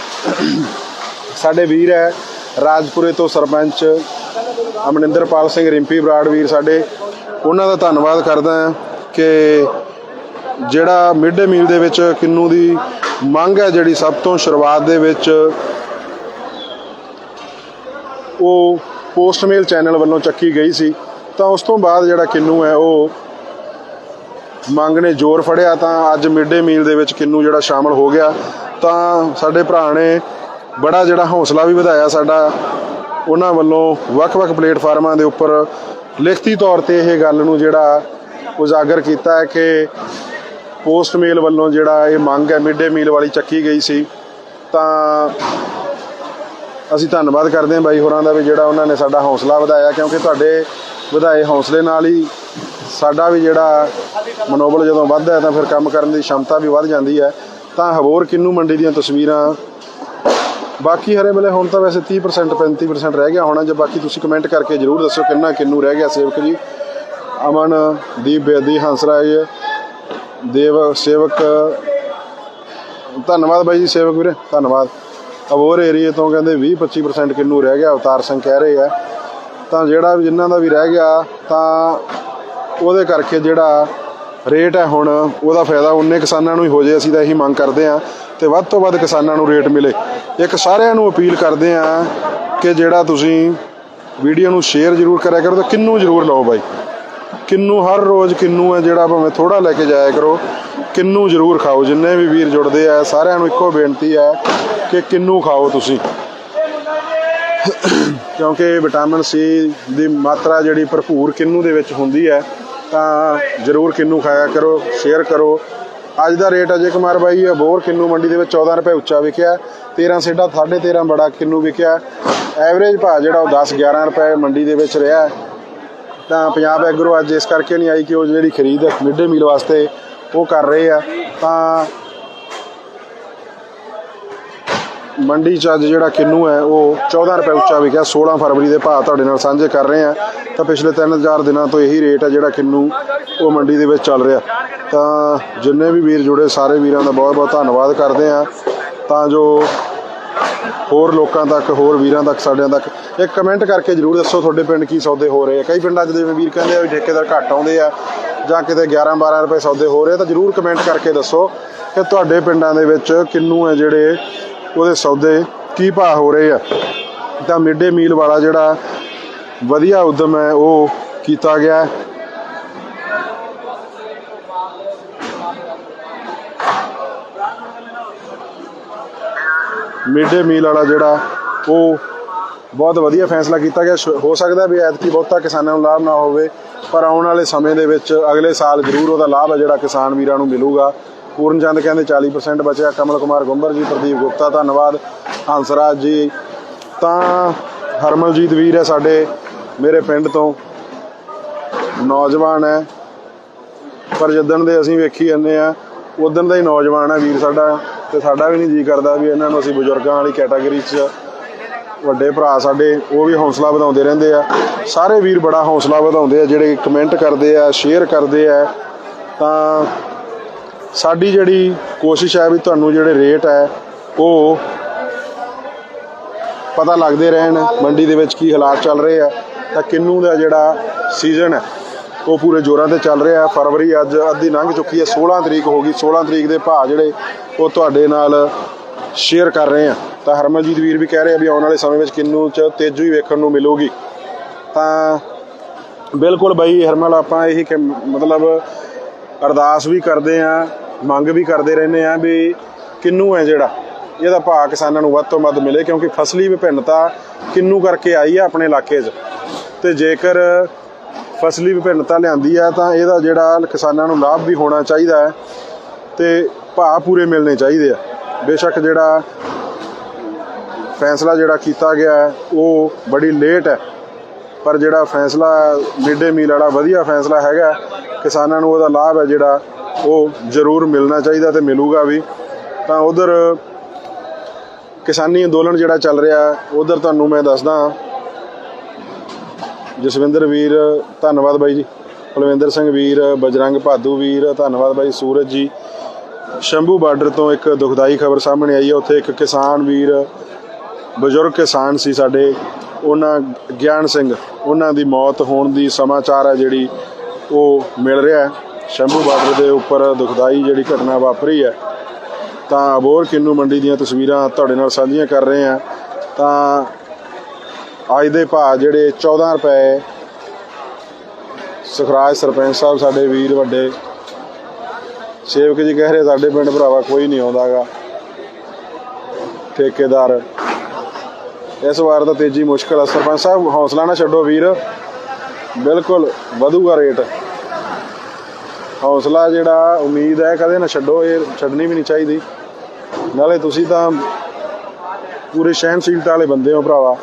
ਸਾਡੇ ਵੀਰ ਹੈ, ਰਾਜਪੁਰੇ ਤੋਂ ਸਰਪੰਚ ਅਮਨਿੰਦਰਪਾਲ ਸਿੰਘ ਰਿੰਪੀ ਬਰਾੜ ਵੀਰ ਸਾਡੇ। ਉਹਨਾਂ ਦਾ ਧੰਨਵਾਦ ਕਰਦਾ ਹਾਂ ਕਿ ਜਿਹੜਾ ਮਿਡ ਡੇ ਮੀਲ ਦੇ ਵਿੱਚ ਕਿੰਨੂ ਦੀ ਮੰਗ ਹੈ, ਜਿਹੜੀ ਸਭ ਤੋਂ ਸ਼ੁਰੂਆਤ ਦੇ ਵਿੱਚ ਉਹ ਪੋਸਟਮੇਲ ਚੈਨਲ ਵੱਲੋਂ ਚੱਕੀ ਗਈ ਸੀ, ਤਾਂ ਉਸ ਤੋਂ ਬਾਅਦ ਜਿਹੜਾ ਕਿੰਨੂ ਹੈ, ਉਹ ਮੰਗ ਨੇ ਜ਼ੋਰ ਫੜਿਆ, ਤਾਂ ਅੱਜ ਮਿਡ ਡੇ ਮੀਲ ਦੇ ਵਿੱਚ ਕਿੰਨੂ ਜਿਹੜਾ ਸ਼ਾਮਲ ਹੋ ਗਿਆ। ਤਾਂ ਸਾਡੇ ਭਰਾ ਨੇ ਬੜਾ ਜਿਹੜਾ ਹੌਸਲਾ ਵੀ ਵਧਾਇਆ ਸਾਡਾ, ਉਹਨਾਂ ਵੱਲੋਂ ਵੱਖ-ਵੱਖ ਪਲੇਟਫਾਰਮਾਂ ਦੇ ਉੱਪਰ ਲਿਖਤੀ ਤੌਰ ਤੇ ਇਹ ਗੱਲ ਨੂੰ ਜਿਹੜਾ ਉਜਾਗਰ ਕੀਤਾ ਹੈ ਕਿ ਪੋਸਟ ਮੇਲ ਵੱਲੋਂ ਜਿਹੜਾ ਇਹ ਮੰਗ ਹੈ ਮਿਡ ਡੇ ਮੀਲ ਵਾਲੀ ਚੱਕੀ ਗਈ ਸੀ, ਤਾਂ ਅਸੀਂ ਧੰਨਵਾਦ ਕਰਦੇ ਹਾਂ ਬਾਈ ਹੋਰਾਂ ਦਾ ਵੀ ਜਿਹੜਾ ਉਹਨਾਂ ਨੇ ਸਾਡਾ ਹੌਸਲਾ ਵਧਾਇਆ, ਕਿਉਂਕਿ ਤੁਹਾਡੇ ਵਧਾਏ ਹੌਸਲੇ ਨਾਲ ਹੀ ਸਾਡਾ ਵੀ ਜਿਹੜਾ ਮਨੋਬਲ ਜਦੋਂ ਵੱਧਦਾ ਹੈ ਤਾਂ ਫਿਰ ਕੰਮ ਕਰਨ ਦੀ ਸ਼ਮਤਾ ਵੀ ਵੱਧ ਜਾਂਦੀ ਹੈ। ਤਾਂ ਹਬੋਰ ਕਿੰਨੂ ਮੰਡੀ ਦੀਆਂ ਤਸਵੀਰਾਂ? ਬਾਕੀ ਹਰੇ ਵੇਲੇ ਹੁਣ ਤਾਂ ਵੈਸੇ 30% 35% ਰਹਿ ਗਿਆ ਹੋਣਾ, ਜੇ ਬਾਕੀ ਤੁਸੀਂ ਕਮੈਂਟ ਕਰਕੇ ਜਰੂਰ ਦੱਸੋ ਕਿੰਨਾ ਕਿੰਨੂ ਰਹਿ ਗਿਆ ਸੇਵਕ ਜੀ। ਅਮਨ, ਦੀਪ ਬੇਦੀ ਹੰਸਰਾਜ ਦੇਵ ਸੇਵਕ। ਧੰਨਵਾਦ ਬਾਈ ਜੀ ਸੇਵਕ ਵੀਰੇ, ਧੰਨਵਾਦ। ਅਬੋਰ ਏਰੀਏ ਤੋਂ ਕਹਿੰਦੇ 20-25% ਕਿੰਨੂ ਰਹਿ ਗਿਆ, ਅਵਤਾਰ ਸਿੰਘ ਕਹਿ ਰਹੇ ਆ। ਤਾਂ ਜਿਹੜਾ ਵੀ ਜਿਨ੍ਹਾਂ ਦਾ ਵੀ ਰਹਿ ਗਿਆ, ਤਾਂ ਉਹਦੇ ਕਰਕੇ ਜਿਹੜਾ ਰੇਟ ਹੈ ਹੁਣ, ਉਹਦਾ ਫਾਇਦਾ ਉਹਨੇ ਕਿਸਾਨਾਂ ਨੂੰ ਹੀ ਹੋ ਜੇ, ਅਸੀਂ ਤਾਂ ਇਹੀ ਮੰਗ ਕਰਦੇ ਆ ਤੇ ਵੱਧ ਤੋਂ ਵੱਧ ਕਿਸਾਨਾਂ ਨੂੰ ਰੇਟ ਮਿਲੇ। ਇੱਕ ਸਾਰਿਆਂ ਨੂੰ ਅਪੀਲ ਕਰਦੇ ਆ ਕਿ ਜਿਹੜਾ ਤੁਸੀਂ ਵੀਡੀਓ ਨੂੰ ਸ਼ੇਅਰ ਜ਼ਰੂਰ ਕਰਿਆ ਕਰੋ ਤੇ ਕਿੰਨੂ ਜ਼ਰੂਰ ਲਓ ਬਾਈ। ਕਿੰਨੂ ਹਰ ਰੋਜ਼ ਕਿੰਨੂ ਹੈ ਜਿਹੜਾ ਭਾਵੇਂ ਥੋੜਾ ਲੈ ਕੇ ਜਾਇਆ ਕਰੋ, ਕਿੰਨੂ ਜ਼ਰੂਰ ਖਾਓ। ਜਿੰਨੇ ਵੀ ਵੀਰ ਜੁੜਦੇ ਆ, ਸਾਰਿਆਂ ਨੂੰ ਇੱਕੋ ਬੇਨਤੀ ਹੈ ਕਿ ਕਿੰਨੂ ਖਾਓ ਤੁਸੀਂ। ਕਿਉਂਕਿ ਵਿਟਾਮਿਨ ਸੀ ਦੀ ਮਾਤਰਾ ਜਿਹੜੀ ਭਰਪੂਰ ਕਿੰਨੂ ਦੇ ਵਿੱਚ ਹੁੰਦੀ ਹੈ, ਤਾਂ ਜ਼ਰੂਰ ਕਿੰਨੂ ਖਾਇਆ ਕਰੋ ਸ਼ੇਅਰ ਕਰੋ। ਅੱਜ ਦਾ ਰੇਟ ਅਜੇ ਕੁਮਾਰ ਬਾਈ ਬੋਰ ਕਿੰਨੂ ਮੰਡੀ ਦੇ ਵਿੱਚ 14 ਰੁਪਏ ਉੱਚਾ ਵਿਕਿਆ 13 ਸੇਡਾ 13.5 ਬੜਾ ਕਿੰਨੂ ਵਿਕਿਆ। ਐਵਰੇਜ ਭਾਅ ਜਿਹੜਾ ਉਹ 10 11 ਰੁਪਏ ਮੰਡੀ ਦੇ ਵਿੱਚ ਰਿਹਾ। ਤਾਂ ਪੰਜਾਬ ਐਗਰੋ ਅੱਜ ਇਸ ਕਰਕੇ ਨਹੀਂ ਆਈ ਕਿ ਉਹ ਜਿਹੜੀ ਖਰੀਦ ਹੈ ਮਿਡ ਡੇ ਮੀਲ ਵਾਸਤੇ ਉਹ ਕਰ ਰਹੇ ਆ। ਤਾਂ ਮੰਡੀ ਚ ਅੱਜ ਜਿਹੜਾ ਕਿੰਨੂ ਹੈ, ਉਹ 14 ਰੁਪਏ ਉੱਚਾ ਵਿਕਿਆ 16 ਫਰਵਰੀ ਦੇ ਭਾਅ ਤੁਹਾਡੇ ਨਾਲ ਸਾਂਝੇ ਕਰ ਰਹੇ ਆ। ਤਾਂ ਪਿਛਲੇ 3000 ਦਿਨਾਂ ਤੋਂ ਇਹੀ ਰੇਟ ਹੈ ਜਿਹੜਾ ਕਿੰਨੂ, ਉਹ ਮੰਡੀ ਦੇ ਵਿੱਚ ਚੱਲ ਰਿਹਾ। ਤਾਂ ਜਿੰਨੇ ਵੀ ਵੀਰ ਜੁੜੇ, ਸਾਰੇ ਵੀਰਾਂ ਦਾ ਬਹੁਤ ਬਹੁਤ ਧੰਨਵਾਦ ਕਰਦੇ ਆ। ਤਾਂ ਜੋ ਹੋਰ ਲੋਕਾਂ ਤੱਕ, ਹੋਰ ਵੀਰਾਂ ਤੱਕ, ਸਾਡਿਆਂ ਤੱਕ। ਇੱਕ ਕਮੈਂਟ ਕਰਕੇ ਜਰੂਰ ਦੱਸੋ ਤੁਹਾਡੇ ਪਿੰਡ ਕੀ ਸੌਦੇ ਹੋ ਰਹੇ ਆ। ਕਈ ਪਿੰਡਾਂ 'ਚ ਜਿਵੇਂ ਵੀਰ ਕਹਿੰਦੇ ਆ ਵੀ ਠੇਕੇਦਾਰ ਘੱਟ ਆਉਂਦੇ ਆ ਜਾਂ ਕਿਤੇ 11 12 ਰੁਪਏ ਸੌਦੇ ਹੋ ਰਹੇ ਤਾਂ ਜਰੂਰ ਕਮੈਂਟ ਕਰਕੇ ਦੱਸੋ ਕਿ ਤੁਹਾਡੇ ਪਿੰਡਾਂ ਦੇ ਵਿੱਚ ਕਿੰਨੂ ਹੈ ਜਿਹੜੇ ਉਹਦੇ ਸੌਦੇ ਕੀ ਭਾਅ ਹੋ ਰਹੇ ਆ। ਤਾਂ ਮਿਡ ਡੇ ਮੀਲ ਵਾਲਾ ਜਿਹੜਾ ਵਧੀਆ ਉਦਮ ਹੈ, ਉਹ ਕੀਤਾ ਗਿਆ। ਮਿਡ ਡੇ ਮੀਲ ਵਾਲਾ ਜਿਹੜਾ ਉਹ ਬਹੁਤ ਵਧੀਆ ਫੈਸਲਾ ਕੀਤਾ ਗਿਆ। ਸ਼- ਹੋ ਸਕਦਾ ਵੀ ਐਤਕੀ ਬਹੁਤਾ ਕਿਸਾਨਾਂ ਨੂੰ ਲਾਭ ਨਾ ਹੋਵੇ, ਪਰ ਆਉਣ ਵਾਲੇ ਸਮੇਂ ਦੇ ਵਿੱਚ ਅਗਲੇ ਸਾਲ ਜ਼ਰੂਰ ਉਹਦਾ ਲਾਭ ਹੈ ਜਿਹੜਾ ਕਿਸਾਨ ਵੀਰਾਂ ਨੂੰ ਮਿਲੂਗਾ। ਪੂਰਨ ਚੰਦ ਕਹਿੰਦੇ 40% ਬਚਿਆ। ਕਮਲ ਕੁਮਾਰ ਗੁੰਬਰ ਜੀ, ਪ੍ਰਦੀਪ ਗੁਪਤਾ, ਧੰਨਵਾਦ। ਹੰਸਰਾਜ ਜੀ, ਤਾਂ ਹਰਮਨਜੀਤ ਵੀਰ ਹੈ ਸਾਡੇ ਮੇਰੇ ਪਿੰਡ ਤੋਂ। ਨੌਜਵਾਨ ਹੈ। ਪਰ ਜਿੱਦਣ ਦੇ ਅਸੀਂ ਵੇਖੀ ਜਾਂਦੇ ਆ ਉਦੋਂ ਦਾ ਹੀ ਨੌਜਵਾਨ ਹੈ ਵੀਰ ਸਾਡਾ। ਤੇ ਸਾਡਾ ਵੀ ਨਹੀਂ ਜੀ ਕਰਦਾ ਵੀ ਇਹਨਾਂ ਨੂੰ ਅਸੀਂ ਬਜ਼ੁਰਗਾਂ ਵਾਲੀ ਕੈਟਾਗਰੀ 'ਚ ਵੱਡੇ ਭਰਾ ਸਾਡੇ, ਉਹ ਵੀ ਹੌਸਲਾ ਵਧਾਉਂਦੇ ਰਹਿੰਦੇ ਆ। ਸਾਰੇ ਵੀਰ ਬੜਾ ਹੌਸਲਾ ਵਧਾਉਂਦੇ ਆ, ਜਿਹੜੇ ਕਮੈਂਟ ਕਰਦੇ ਆ ਸ਼ੇਅਰ ਕਰਦੇ ਆ। ਤਾਂ ਸਾਡੀ ਜਿਹੜੀ ਕੋਸ਼ਿਸ਼ ਹੈ ਵੀ ਤੁਹਾਨੂੰ ਜਿਹੜੇ ਰੇਟ ਹੈ ਉਹ ਪਤਾ ਲੱਗਦੇ ਰਹਿਣ, ਮੰਡੀ ਦੇ ਵਿੱਚ ਕੀ ਹਾਲਾਤ ਚੱਲ ਰਹੇ ਆ। ਤਾਂ ਕਿੰਨੂ ਦਾ ਜਿਹੜਾ ਸੀਜ਼ਨ ਹੈ ਉਹ ਪੂਰੇ ਜ਼ੋਰਾਂ ਤੇ ਚੱਲ ਰਿਹਾ ਫਰਵਰੀ ਅੱਜ ਅੱਧੀ ਲੰਘ ਚੁੱਕੀ ਹੈ। 16 ਤਰੀਕ ਹੋ ਗਈ। 16 ਤਰੀਕ ਦੇ ਭਾਅ ਜਿਹੜੇ ਉਹ ਤੁਹਾਡੇ ਨਾਲ ਸ਼ੇਅਰ ਕਰ ਰਹੇ ਆ। ਤਾਂ ਹਰਮਨਜੀਤ ਵੀਰ ਵੀ ਕਹਿ ਰਹੇ ਆ ਵੀ ਆਉਣ ਵਾਲੇ ਸਮੇਂ ਵਿੱਚ ਕਿੰਨੂ ਚ ਤੇਜ਼ੀ ਵੇਖਣ ਨੂੰ ਮਿਲੂਗੀ। ਤਾਂ ਬਿਲਕੁਲ ਬਾਈ ਹਰਮਲ, ਆਪਾਂ ਇਹੀ ਕਿ ਮਤਲਬ ਅਰਦਾਸ ਵੀ ਕਰਦੇ ਆ, ਮੰਗ ਵੀ ਕਰਦੇ ਰਹਿੰਦੇ ਆ ਵੀ ਕਿੰਨੂ ਹੈ ਜਿਹੜਾ? ਇਹਦਾ ਭਾਅ ਕਿਸਾਨਾਂ ਨੂੰ ਵੱਧ ਤੋਂ ਵੱਧ ਮਿਲੇ ਕਿਉਂਕਿ ਫਸਲੀ ਵਿਭਿੰਨਤਾ ਕਿੰਨੂ ਕਰਕੇ ਆਈ ਆ ਆਪਣੇ ਇਲਾਕੇ 'ਚ। ਤੇ ਜੇਕਰ ਫਸਲੀ ਵਿਭਿੰਨਤਾ ਲਿਆਂਦੀ ਹੈ ਤਾਂ ਇਹਦਾ ਜਿਹੜਾ ਕਿਸਾਨਾਂ ਨੂੰ ਲਾਭ ਵੀ ਹੋਣਾ ਚਾਹੀਦਾ ਹੈ ਤੇ ਭਾਅ ਪੂਰੇ ਮਿਲਣੇ ਚਾਹੀਦੇ ਆ। ਬੇਸ਼ੱਕ ਜਿਹੜਾ ਫੈਸਲਾ ਜਿਹੜਾ ਕੀਤਾ ਗਿਆ ਉਹ ਬੜੀ ਲੇਟ ਹੈ, ਪਰ ਜਿਹੜਾ ਫੈਸਲਾ ਮਿਡ ਡੇ ਮੀਲ ਵਾਲਾ ਵਧੀਆ ਫੈਸਲਾ ਹੈਗਾ, ਕਿਸਾਨਾਂ ਨੂੰ ਉਹਦਾ ਲਾਭ ਹੈ ਜਿਹੜਾ, ਉਹ ਜ਼ਰੂਰ ਮਿਲਣਾ ਚਾਹੀਦਾ ਤੇ ਮਿਲੂਗਾ ਵੀ। ਤਾਂ ਉਧਰ ਕਿਸਾਨੀ ਅੰਦੋਲਨ ਜਿਹੜਾ ਚੱਲ ਰਿਹਾ, ਉਧਰ ਤੁਹਾਨੂੰ ਮੈਂ ਦੱਸਦਾ ਜਸਵਿੰਦਰ ਵੀਰ, ਧੰਨਵਾਦ ਬਾਈ ਜੀ। ਕੁਲਵਿੰਦਰ ਸਿੰਘ ਵੀਰ, ਬਜਰੰਗ ਭਾਦੂ ਵੀਰ, ਧੰਨਵਾਦ ਬਾਈ ਸੂਰਜ ਜੀ। ਸ਼ੰਭੂ ਬਾਰਡਰ ਤੋਂ ਇੱਕ ਦੁਖਦਾਈ ਖਬਰ ਸਾਹਮਣੇ ਆਈ ਹੈ। ਉੱਥੇ ਇੱਕ ਕਿਸਾਨ ਵੀਰ, ਬਜ਼ੁਰਗ ਕਿਸਾਨ ਸੀ ਸਾਡੇ। ਉਹਨਾਂ, ਗਿਆਨ ਸਿੰਘ, ਉਹਨਾਂ ਦੀ ਮੌਤ ਹੋਣ ਦੀ ਸਮਾਚਾਰ ਹੈ ਜਿਹੜੀ ਉਹ ਮਿਲ ਰਿਹਾ ਹੈ। ਸ਼ੰਭੂ ਬਾਰਡਰ ਦੇ ਉੱਪਰ ਦੁਖਦਾਈ ਜਿਹੜੀ ਘਟਨਾ ਵਾਪਰੀ ਹੈ। ਤਾਂ ਅਬੋਰ ਕਿੰਨੂ ਮੰਡੀ ਦੀਆਂ ਤਸਵੀਰਾਂ ਤੁਹਾਡੇ ਨਾਲ ਸਾਂਝੀਆਂ ਕਰ ਰਹੇ ਹਾਂ। ਤਾਂ ਅੱਜ ਦੇ ਭਾਅ ਜਿਹੜੇ 14 ਰੁਪਏ ਸੁਖਰਾਜ ਸਰਪੰਚ ਸਾਹਿਬ ਸਾਡੇ ਵੀਰ ਵੱਡੇ, ਸੇਵਕ ਜੀ ਕਹਿ ਰਹੇ ਸਾਡੇ ਪਿੰਡ ਭਰਾਵਾ ਕੋਈ ਨਹੀਂ ਆਉਂਦਾਗਾ। ਠੇਕੇਦਾਰ, ਇਸ ਵਾਰ ਤਾਂ ਤੇਜ਼ੀ ਮੁਸ਼ਕਲ ਆ। ਸਰਪੰਚ ਸਾਹਿਬ, ਹੌਸਲਾ ਨਾ ਛੱਡੋ ਵੀਰ। ਬਿਲਕੁਲ ਵਧੂਗਾ ਰੇਟ। ਹੌਸਲਾ ਜਿਹੜਾ, ਉਮੀਦ ਹੈ ਕਦੇ ਨਾ ਛੱਡੋ, ਇਹ ਛੱਡਣੀ ਵੀ ਨਹੀਂ ਚਾਹੀਦੀ। ਨਾਲੇ ਤੁਸੀਂ ਤਾਂ ਪੂਰੇ ਸਹਿਨਸ਼ੀਲਤਾ ਵਾਲੇ ਬੰਦੇ ਹੋ ਭਰਾਵਾ।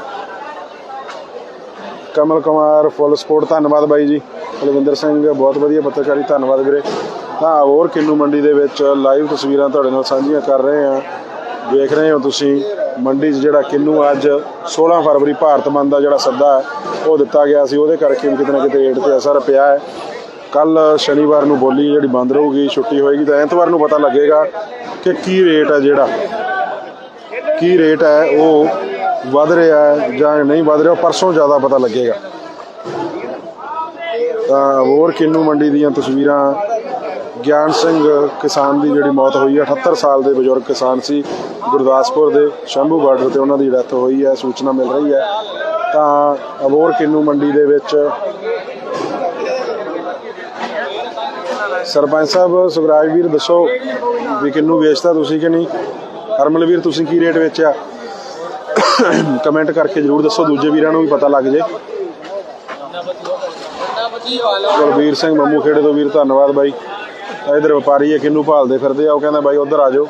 ਕਮਲ ਕੁਮਾਰ ਫੁੱਲ ਸਪੋਰਟ ਧੰਨਵਾਦ ਬਾਈ ਜੀ। ਕੁਲਵਿੰਦਰ ਸਿੰਘ, ਬਹੁਤ ਵਧੀਆ ਪੱਤਰਕਾਰੀ, ਧੰਨਵਾਦ ਵੀਰੇ। ਤਾਂ ਹੋਰ ਕਿੰਨੂ ਮੰਡੀ ਦੇ ਵਿੱਚ ਲਾਈਵ ਤਸਵੀਰਾਂ ਤੁਹਾਡੇ ਨਾਲ ਸਾਂਝੀਆਂ ਕਰ ਰਹੇ ਹਾਂ। ਦੇਖ ਰਹੇ ਹੋ ਤੁਸੀਂ, ਮੰਡੀ 'ਚ ਜਿਹੜਾ ਕਿੰਨੂ ਅੱਜ 16 ਫਰਵਰੀ ਭਾਰਤ ਬੰਦ ਦਾ ਜਿਹੜਾ ਸੱਦਾ ਹੈ, ਉਹ ਦਿੱਤਾ ਗਿਆ ਸੀ। ਉਹਦੇ ਕਰਕੇ ਵੀ ਕਿਤੇ ਨਾ ਕਿਤੇ ਰੇਟ ਤੇ ਅਸਰ ਪਿਆ ਹੈ। ਕੱਲ ਸ਼ਨੀਵਾਰ ਨੂੰ ਬੋਲੀ ਜਿਹੜੀ ਬੰਦ ਰਹੂਗੀ, ਛੁੱਟੀ ਹੋਏਗੀ, ਤਾਂ ਐਤਵਾਰ ਨੂੰ ਪਤਾ ਲੱਗੇਗਾ ਕਿ ਕੀ ਰੇਟ ਹੈ ਜਿਹੜਾ। ਕੀ ਰੇਟ ਹੈ ਉਹ ਵੱਧ ਰਿਹਾ ਹੈ ਜਾਂ ਨਹੀਂ ਵੱਧ ਰਿਹਾ, ਉਹ ਪਰਸੋਂ ਜ਼ਿਆਦਾ ਪਤਾ ਲੱਗੇਗਾ। ਤਾਂ ਹੋਰ ਕਿੰਨੂ ਮੰਡੀ ਦੀਆਂ ਤਸਵੀਰਾਂ? ਗਿਆਨ ਸਿੰਘ ਕਿਸਾਨ ਦੀ ਜਿਹੜੀ ਮੌਤ ਹੋਈ ਹੈ 78 ਸਾਲ ਦੇ ਬਜ਼ੁਰਗ ਕਿਸਾਨ ਸੀ, ਗੁਰਦਾਸਪੁਰ ਦੇ ਸ਼ੰਭੂ ਬਾਰਡਰ ਤੇ ਉਹਨਾਂ ਦੀ ਡੈਥ ਹੋਈ ਹੈ, ਸੂਚਨਾ ਮਿਲ ਰਹੀ ਹੈ। ਤਾਂ ਅਬੋਰ ਕਿੰਨੂ ਮੰਡੀ ਦੇ ਵਿੱਚ ਸਰਪੰਚ ਸਾਹਿਬ, ਸੁਖਰਾਜ ਵੀਰ, ਦੱਸੋ ਵੀ ਕਿੰਨੂ ਵੇਚਦਾ ਤੁਸੀਂ ਕਿ ਨਹੀਂ? ਹਰਮਨ ਵੀਰ ਤੁਸੀਂ ਕੀ ਰੇਟ ਵੇਚਿਆ? ਕਮੈਂਟ ਕਰਕੇ ਜਰੂਰ ਦੱਸੋ ਦੂਜੇ ਵੀਰਾਂ ਨੂੰ ਵੀ ਪਤਾ ਲੱਗ ਜੇ। ਕੁਲਬੀਰ ਸਿੰਘ ਮੰਮੂ ਖੇੜੇ ਤੋਂ ਵੀਰ ਧੰਨਵਾਦ ਬਾਈ। ਇਧਰ ਵਪਾਰੀ ਹੈ ਕਿੰਨੂ ਭਾਲਦੇ ਫਿਰਦੇ ਆ ਉਹ ਕਹਿੰਦਾ ਬਾਈ ਉਧਰ ਆ ਜਾਓ।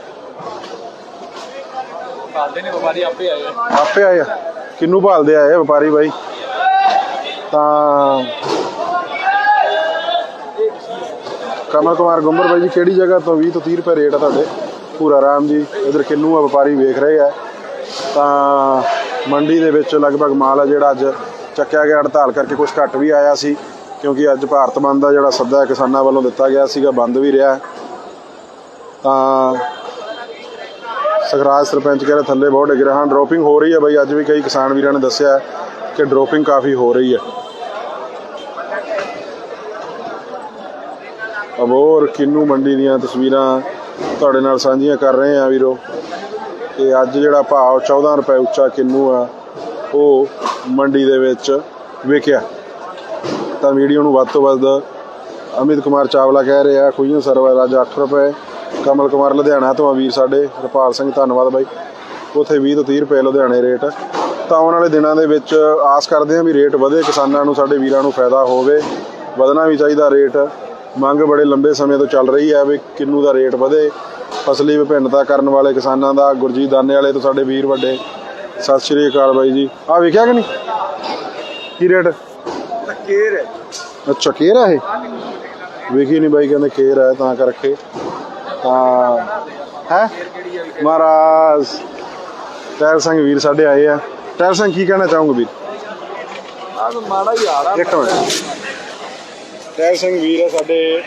ਪਾਲਦੇ ਨੇ ਵਪਾਰੀ ਆਪੇ ਆਏ ਆਪੇ ਆਏ ਆ। ਕਿੰਨੂ ਭਾਲਦੇ ਆਏ ਆ ਵਪਾਰੀ ਬਾਈ। ਤਾਂ ਕਮਲ ਕੁਮਾਰ ਗੁੰਬਰ ਬਾਈ ਜੀ ਕਿਹੜੀ ਜਗ੍ਹਾ ਤੋਂ 20 ਤੋਂ 30 ਰੁਪਏ ਰੇਟ ਆ ਤੁਹਾਡੇ? ਪੂਰਾ ਰਾਮ ਜੀ ਇਧਰ ਕਿੰਨੂ ਆ ਵਪਾਰੀ ਵੇਖ ਰਹੇ ਆ। ਤਾਂ ਮੰਡੀ ਦੇ ਵਿੱਚ ਲਗਭਗ ਮਾਲ ਹੈ ਜਿਹੜਾ ਅੱਜ ਚੱਕਿਆ ਗਿਆ, ਹੜਤਾਲ ਕਰਕੇ ਕੁਝ ਘੱਟ ਵੀ ਆਇਆ ਸੀ, ਕਿਉਂਕਿ ਅੱਜ ਭਾਰਤ ਬੰਦ ਦਾ ਜਿਹੜਾ ਸੱਦਾ ਹੈ ਕਿਸਾਨਾਂ ਵੱਲੋਂ ਦਿੱਤਾ ਗਿਆ ਸੀਗਾ, ਬੰਦ ਵੀ ਰਿਹਾ। ਤਾਂ ਸਖਰਾਜ ਸਰਪੰਚ ਕਹਿੰਦੇ ਥੱਲੇ ਬਹੁਤ ਡਿੱਗ ਰਿਹਾ। ਹਾਂ ਡ੍ਰੋਪਿੰਗ ਹੋ ਰਹੀ ਹੈ ਬਈ, ਅੱਜ ਵੀ ਕਈ ਕਿਸਾਨ ਵੀਰਾਂ ਨੇ ਦੱਸਿਆ ਕਿ ਡ੍ਰੋਪਿੰਗ ਕਾਫੀ ਹੋ ਰਹੀ ਹੈ। ਅਬੋਰ ਕਿੰਨੂ ਮੰਡੀ ਦੀਆਂ ਤਸਵੀਰਾਂ ਤੁਹਾਡੇ ਨਾਲ ਸਾਂਝੀਆਂ ਕਰ ਰਹੇ ਆ ਵੀਰੋ। ਕਿ ਅੱਜ ਜਿਹੜਾ ਭਾਅ 14 ਰੁਪਏ ਉੱਚਾ ਕਿੰਨੂ ਆ, ਉਹ ਮੰਡੀ ਦੇ ਵਿੱਚ ਵਿਕਿਆ। ਤਾਂ ਵੀਡੀਓ ਨੂੰ ਵੱਧ ਤੋਂ ਵੱਧ ਅਮਿਤ ਕੁਮਾਰ ਚਾਵਲਾ ਕਹਿ ਰਿਹਾ, ਖੁਈਆਂ ਸਰਵਰ ਅੱਜ 8 ਰੁਪਏ, ਕਮਲ ਕੁਮਾਰ ਲੁਧਿਆਣਾ ਤੋਂ ਵੀਰ ਸਾਡੇ, ਰਪਾਲ ਸਿੰਘ ਧੰਨਵਾਦ ਬਾਈ। ਉਥੇ 20 ਤੋਂ 30 ਰੁਪਏ ਲੁਧਿਆਣੇ ਰੇਟ। ਤਾਂ ਆਉਣ ਵਾਲੇ ਦਿਨਾਂ ਦੇ ਵਿੱਚ ਆਸ ਕਰਦੇ ਹਾਂ ਵੀ ਰੇਟ ਵਧੇ, ਕਿਸਾਨਾਂ ਨੂੰ, ਸਾਡੇ ਵੀਰਾਂ ਨੂੰ ਫਾਇਦਾ ਹੋਵੇ। ਵਧਣਾ ਵੀ ਚਾਹੀਦਾ ਰੇਟ। ਮੰਗ ਬੜੇ ਲੰਬੇ ਸਮੇਂ ਤੋਂ ਚੱਲ ਰਹੀ ਹੈ ਵੀ ਕਿੰਨੂ ਦਾ ਰੇਟ ਵਧੇ। ਫਸਲੀ ਵਿਭਿੰਨਤਾ ਕਰਨ ਵਾਲੇ ਕਿਸਾਨਾਂ ਦਾ ਗੁਰਜੀਤ ਦਾਨੇ ਵਾਲੇ ਤੋਂ ਸਾਡੇ ਵੀਰ ਵੱਡੇ। ਸਤਿ ਸ਼੍ਰੀ ਅਕਾਲ ਬਾਈ ਜੀ। ਆ ਵਿਕਿਆ ਕਿ ਨਹੀਂ? ਕੀ ਰੇਟ? ਕੇਰ ਹੈ। ਅੱਛਾ ਕੇਰ ਹੈ ਇਹ? ਵੇਖੀ ਨਹੀਂ ਬਾਈ ਕਹਿੰਦੇ ਕੇਰ ਹੈ ਤਾਂ ਕਰਕੇ। ਤਾਂ ਹੈ? ਮਹਾਰਾਜ ਟੈਰ ਸਿੰਘ ਵੀਰ ਸਾਡੇ ਆਏ ਆ। ਟੈਰ ਸਿੰਘ ਕੀ ਕਹਿਣਾ ਚਾਹੋਗੇ ਵੀਰ? ਆ ਮਾੜਾ ਹੀ ਆ। ਇੱਕ ਮਿੰਟ। ਟੈਰ ਸਿੰਘ ਵੀਰ ਹੈ ਸਾਡੇ।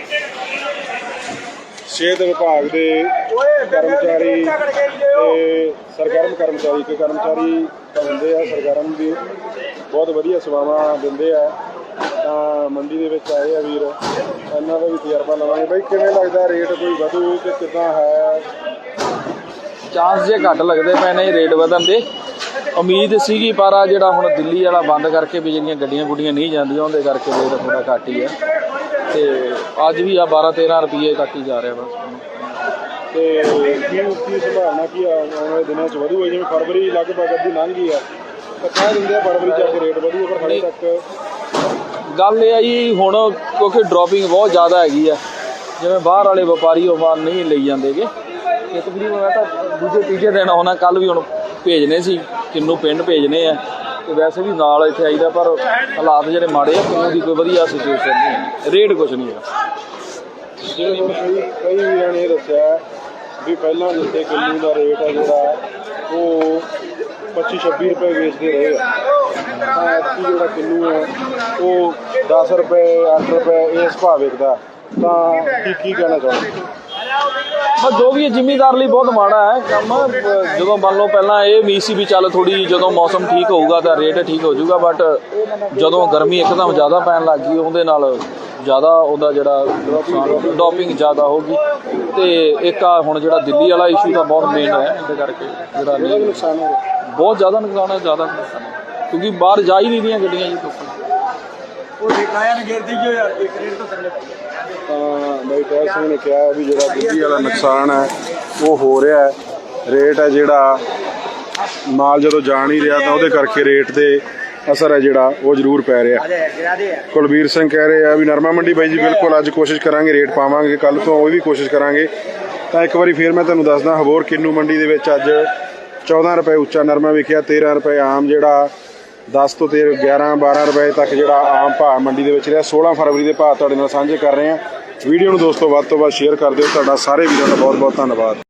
ਸਿਹਤ ਵਿਭਾਗ ਦੇ ਕਰਮਚਾਰੀ ਤੇ ਸਰਗਰਮ ਕਰਮਚਾਰੀ, ਇੱਕ ਕਰਮਚਾਰੀ ਹੁੰਦੇ ਆ, ਸਰਗਰਮ ਵੀ ਬਹੁਤ ਵਧੀਆ ਸੇਵਾਵਾਂ ਦਿੰਦੇ ਆ। ਤਾਂ ਮੰਡੀ ਦੇ ਵਿੱਚ ਆਏ ਆ ਵੀਰ, ਇਹਨਾਂ ਦਾ ਵੀ ਤਜਰਬਾ ਲਵਾਂਗੇ। ਬਈ ਕਿਵੇਂ ਲੱਗਦਾ ਰੇਟ ਕੋਈ ਵਧੂ ਕਿ ਕਿਦਾਂ ਹੈ? ਚਾਂਸ ਜੇ ਘੱਟ ਲੱਗਦੇ ਪਏ ਨੇ ਰੇਟ ਵਧਣ ਦੇ। ਉਮੀਦ ਸੀਗੀ, ਪਰ ਆ ਜਿਹੜਾ ਹੁਣ ਦਿੱਲੀ ਵਾਲਾ ਬੰਦ ਕਰਕੇ ਵੀ ਜਿਹੜੀਆਂ ਗੱਡੀਆਂ ਗੁੱਡੀਆਂ ਨਹੀਂ ਜਾਂਦੀਆਂ, ਉਹਦੇ ਕਰਕੇ ਰੇਟ ਥੋੜਾ ਘੱਟ ਹੀ ਹੈ ਤੇ ਅੱਜ ਵੀ ਆ 12 13 ਰੁਪਏ ਤੱਕ ਹੀ ਜਾ ਰਿਹਾ ਬਸ। ਤੇ ਕੀ ਕੀ ਸੰਭਾਵਨਾ ਕੀ ਆ? ਆਉਣ ਵਾਲੇ ਦਿਨਾਂ 'ਚ ਵਧੂਗਾ ਜਿਵੇਂ ਫਰਵਰੀ ਲਗਭਗ ਅੱਧੀ ਲੰਘ ਗਈ ਆ। ਤਾਂ ਕਹਿ ਦਿੰਦੇ ਆ ਫਰਵਰੀ 'ਚ ਰੇਟ ਵਧੂਗਾ ਪਰ ਹਾਲੇ ਤੱਕ ਗੱਲ ਇਹ ਆ ਜੀ ਹੁਣ ਕਿਉਂਕਿ ਡ੍ਰੌਪਿੰਗ ਬਹੁਤ ਜ਼ਿਆਦਾ ਹੈਗੀ ਆ। ਜਿਵੇਂ ਬਾਹਰ ਵਾਲੇ ਵਪਾਰੀ ਉਹ ਮਾਲ ਨਹੀਂ ਲਈ ਜਾਂਦੇਗੇ ਤੇ ਤਕਰੀਬਨ ਮੈਂ ਤਾਂ ਦੂਜੇ ਤੀਜੇ ਦਿਨ ਆਉਣਾ ਕੱਲ ਵੀ ਹੁਣ ਭੇਜਨੇ ਸੀ ਕਿੰਨੂ ਪਿੰਡ ਭੇਜਨੇ ਆ। ਵੈਸੇ ਵੀ ਨਾਲ ਇੱਥੇ ਆਈਦਾ, ਪਰ ਹਾਲਾਤ ਜਿਹੜੇ ਮਾੜੇ ਆ ਕਿੰਨੂ ਦੀ ਕੋਈ ਵਧੀਆ ਸਿਚੁਏਸ਼ਨ ਨਹੀਂ ਰੇਟ ਕੁਝ ਨਹੀਂ ਹੈਗਾ। ਕਈ ਕਈ ਵੀਰਾਂ ਨੇ ਇਹ ਦੱਸਿਆ ਵੀ ਪਹਿਲਾਂ ਜਿੱਥੇ ਕਿੰਨੂ ਦਾ ਰੇਟ ਆ ਜਿਹੜਾ, ਉਹ 25 26 ਰੁਪਏ ਵੇਚਦੇ ਰਹੇ ਆ। ਤਾਂ ਐਤਕੀ ਜਿਹੜਾ ਕਿੰਨੂ ਹੈ ਉਹ 10 ਰੁਪਏ 8 ਰੁਪਏ ਇਸ ਭਾਅ ਵਿਕਦਾ ਤਾਂ ਕੀ ਕੀ ਕਹਿਣਾ ਚਾਹੁੰਦੇ ਬਸ ਜੋ ਵੀ ਹੈ ਜ਼ਿਮੀਦਾਰ ਲਈ ਬਹੁਤ ਮਾੜਾ ਹੈ ਕੰਮ ਜਦੋਂ ਮੰਨ ਲਓ ਪਹਿਲਾਂ ਇਹ ਉਮੀਦ ਸੀ ਵੀ ਚੱਲ ਥੋੜੀ ਜਦੋਂ ਮੌਸਮ ਠੀਕ ਹੋਊਗਾ ਤਾਂ ਰੇਟ ਠੀਕ ਹੋ ਜਾਊਗਾ ਬਟ ਜਦੋਂ ਗਰਮੀ ਇੱਕਦਮ ਜ਼ਿਆਦਾ ਪੈਣ ਲੱਗ ਗਈ ਉਹਦੇ ਨਾਲ ਜ਼ਿਆਦਾ ਉਹਦਾ ਜਿਹੜਾ ਡੋਪਿੰਗ ਜ਼ਿਆਦਾ ਹੋਗੀ ਤੇ ਇੱਕ ਆ ਹੁਣ ਜਿਹੜਾ ਦਿੱਲੀ ਵਾਲਾ ਇਸ਼ੂ ਤਾਂ ਬਹੁਤ ਮੇਨ ਹੈ ਇਹਦੇ ਕਰਕੇ ਜਿਹੜਾ ਨੁਕਸਾਨ ਹੋ ਰਿਹਾ। ਬਹੁਤ ਜ਼ਿਆਦਾ ਨੁਕਸਾਨ ਹੈ ਜ਼ਿਆਦਾ ਹੈ। ਕਿਉਂਕਿ ਬਾਹਰ ਜਾ ਹੀ ਨਹੀਂ ਰਹੀਆਂ ਗੱਡੀਆਂ ਜੀ ਲੋਕਾਂ। ਉਹ ਠੇਕਾਇਆ ਨੇ ਗਿਰਦੀ ਜੋ ਯਾਰ ਇੱਕ ਰੇਟ ਤੋਂ ਥੱਲੇ। ਤਾਂ ਬਾਈ ਟੈਰ ਸਿੰਘ ਨੇ ਕਿਹਾ ਵੀ ਜਿਹੜਾ ਦਿੱਲੀ ਵਾਲਾ ਨੁਕਸਾਨ ਹੈ ਉਹ ਹੋ ਰਿਹਾ ਹੈ। ਰੇਟ ਹੈ ਜਿਹੜਾ ਮਾਲ ਜਦੋਂ ਜਾ ਨਹੀਂ ਰਿਹਾ ਤਾਂ ਉਹਦੇ ਕਰਕੇ ਰੇਟ ਤੇ ਅਸਰ ਹੈ ਜਿਹੜਾ ਉਹ ਜ਼ਰੂਰ ਪੈ ਰਿਹਾ। ਕੁਲਬੀਰ ਸਿੰਘ ਕਹਿ ਰਹੇ ਆ ਵੀ ਨਰਮਾ ਮੰਡੀ ਬਾਈ ਜੀ ਬਿਲਕੁਲ ਅੱਜ ਕੋਸ਼ਿਸ਼ ਕਰਾਂਗੇ ਰੇਟ ਪਾਵਾਂਗੇ ਕੱਲ ਤੋਂ ਉਹ ਵੀ ਕੋਸ਼ਿਸ਼ ਕਰਾਂਗੇ। ਤਾਂ ਇੱਕ ਵਾਰੀ ਫੇਰ ਮੈਂ ਤੁਹਾਨੂੰ ਦੱਸਦਾ ਹਬੋਰ ਕਿੰਨੂ ਮੰਡੀ ਦੇ ਵਿੱਚ ਅੱਜ 14 ਰੁਪਏ ਉੱਚਾ ਨਰਮਾ ਵਿਕਿਆ 13 ਰੁਪਏ ਆਮ ਜਿਹੜਾ 10 ਤੋਂ 13 11 12 ਰੁਪਏ ਤੱਕ ਜਿਹੜਾ ਆਮ ਭਾਅ ਮੰਡੀ ਦੇ ਵਿੱਚ ਰਿਹਾ 16 ਫਰਵਰੀ ਦੇ ਭਾਅ ਤੁਹਾਡੇ ਨਾਲ ਸਾਂਝੇ ਕਰ ਰਹੇ ਹਾਂ। ਵੀਡੀਓ ਨੂੰ ਦੋਸਤੋ ਵੱਧ ਤੋਂ ਵੱਧ ਸ਼ੇਅਰ ਕਰ ਦਿਓ। ਤੁਹਾਡਾ ਸਾਰੇ ਵੀਰਾਂ ਦਾ ਬਹੁਤ ਬਹੁਤ ਧੰਨਵਾਦ।